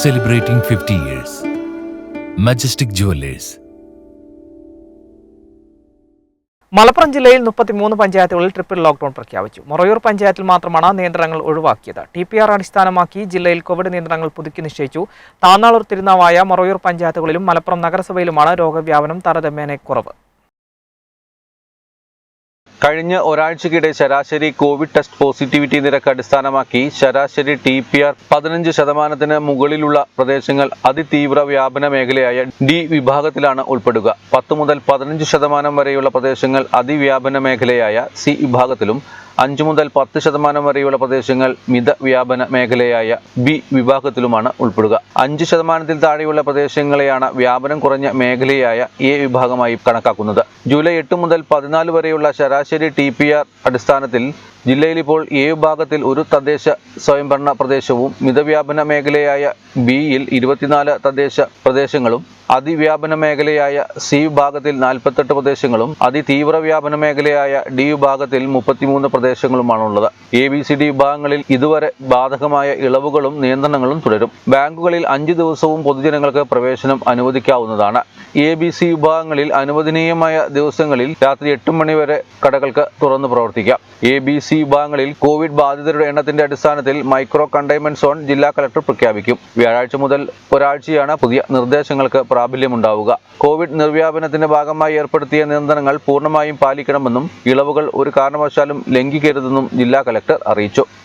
celebrating 50 years. Majestic Jewelers. Malappuram ജില്ലയിൽ മുപ്പത്തിമൂന്ന് പഞ്ചായത്തുകളിൽ ട്രിപ്പിൾ ലോക്ക്ഡൗൺ പ്രഖ്യാപിച്ചു മൊറയൂർ പഞ്ചായത്തിൽ മാത്രമാണ് നിയന്ത്രണങ്ങൾ ഒഴിവാക്കിയത് ടി പി ആർ അടിസ്ഥാനമാക്കി ജില്ലയിൽ കോവിഡ് നിയന്ത്രണങ്ങൾ പുതുക്കി നിശ്ചയിച്ചു താന്നാളൂർ തിരുനാവായ മൊറയൂർ പഞ്ചായത്തുകളിലും മലപ്പുറം നഗരസഭയിലുമാണ് രോഗവ്യാപനം താരതമ്യേന കുറവ് കഴിഞ്ഞ ഒരാഴ്ചക്കിടെ ശരാശരി കോവിഡ് ടെസ്റ്റ് പോസിറ്റിവിറ്റി നിരക്ക് അടിസ്ഥാനമാക്കി ശരാശരി ടി പി ആർ പതിനഞ്ച് ശതമാനത്തിന് മുകളിലുള്ള പ്രദേശങ്ങൾ അതിതീവ്ര വ്യാപന മേഖലയായ ഡി വിഭാഗത്തിലാണ് ഉൾപ്പെടുക. പത്ത് മുതൽ പതിനഞ്ച് ശതമാനം വരെയുള്ള പ്രദേശങ്ങൾ അതിവ്യാപന മേഖലയായ സി വിഭാഗത്തിലും അഞ്ച് മുതൽ പത്ത് ശതമാനം വരെയുള്ള പ്രദേശങ്ങൾ മിത വ്യാപന മേഖലയായ ബി വിഭാഗത്തിലുമാണ് ഉൾപ്പെടുക. അഞ്ച് ശതമാനത്തിൽ താഴെയുള്ള പ്രദേശങ്ങളെയാണ് വ്യാപനം കുറഞ്ഞ മേഖലയായ എ വിഭാഗമായി കണക്കാക്കുന്നത്. ജൂലൈ എട്ട് മുതൽ പതിനാല് വരെയുള്ള ശരാശരി ടി പി ആർ അടിസ്ഥാനത്തിൽ ജില്ലയിൽ ഇപ്പോൾ എ വിഭാഗത്തിൽ ഒരു തദ്ദേശ സ്വയംഭരണ പ്രദേശവും മിതവ്യാപന മേഖലയായ ബിയിൽ ഇരുപത്തിനാല് തദ്ദേശ പ്രദേശങ്ങളും അതിവ്യാപന മേഖലയായ സി വിഭാഗത്തിൽ നാൽപ്പത്തെട്ട് പ്രദേശങ്ങളും അതിതീവ്ര വ്യാപന മേഖലയായ ഡി വിഭാഗത്തിൽ മുപ്പത്തിമൂന്ന് പ്രദേശങ്ങളുമാണുള്ളത്. എ ബി സി ഡി വിഭാഗങ്ങളിൽ ഇതുവരെ ബാധകമായ ഇളവുകളും നിയന്ത്രണങ്ങളും തുടരും. ബാങ്കുകളിൽ അഞ്ച് ദിവസവും പൊതുജനങ്ങൾക്ക് പ്രവേശനം അനുവദിക്കാവുന്നതാണ്. എ ബി സി വിഭാഗങ്ങളിൽ അനുവദനീയമായ ദിവസങ്ങളിൽ രാത്രി എട്ട് മണി വരെ കടകൾക്ക് തുറന്നു പ്രവർത്തിക്കാം. എ ബി സി വിഭാഗങ്ങളിൽ കോവിഡ് ബാധിതരുടെ എണ്ണത്തിന്റെ അടിസ്ഥാനത്തിൽ മൈക്രോ കണ്ടെയ്ൻമെന്റ് സോൺ ജില്ലാ കളക്ടർ പ്രഖ്യാപിക്കും. വ്യാഴാഴ്ച മുതൽ ഒരാഴ്ചയാണ് പുതിയ നിർദ്ദേശങ്ങൾക്ക് പ്രാബല്യമുണ്ടാവുക. കോവിഡ് നിർവ്യാപനത്തിന്റെ ഭാഗമായി ഏർപ്പെടുത്തിയ നിയന്ത്രണങ്ങൾ പൂർണമായും പാലിക്കണമെന്നും ഇളവുകൾ ഒരു കാരണവശാലും ലംഘിക്കരുതെന്നും ജില്ലാ കലക്ടർ അറിയിച്ചു.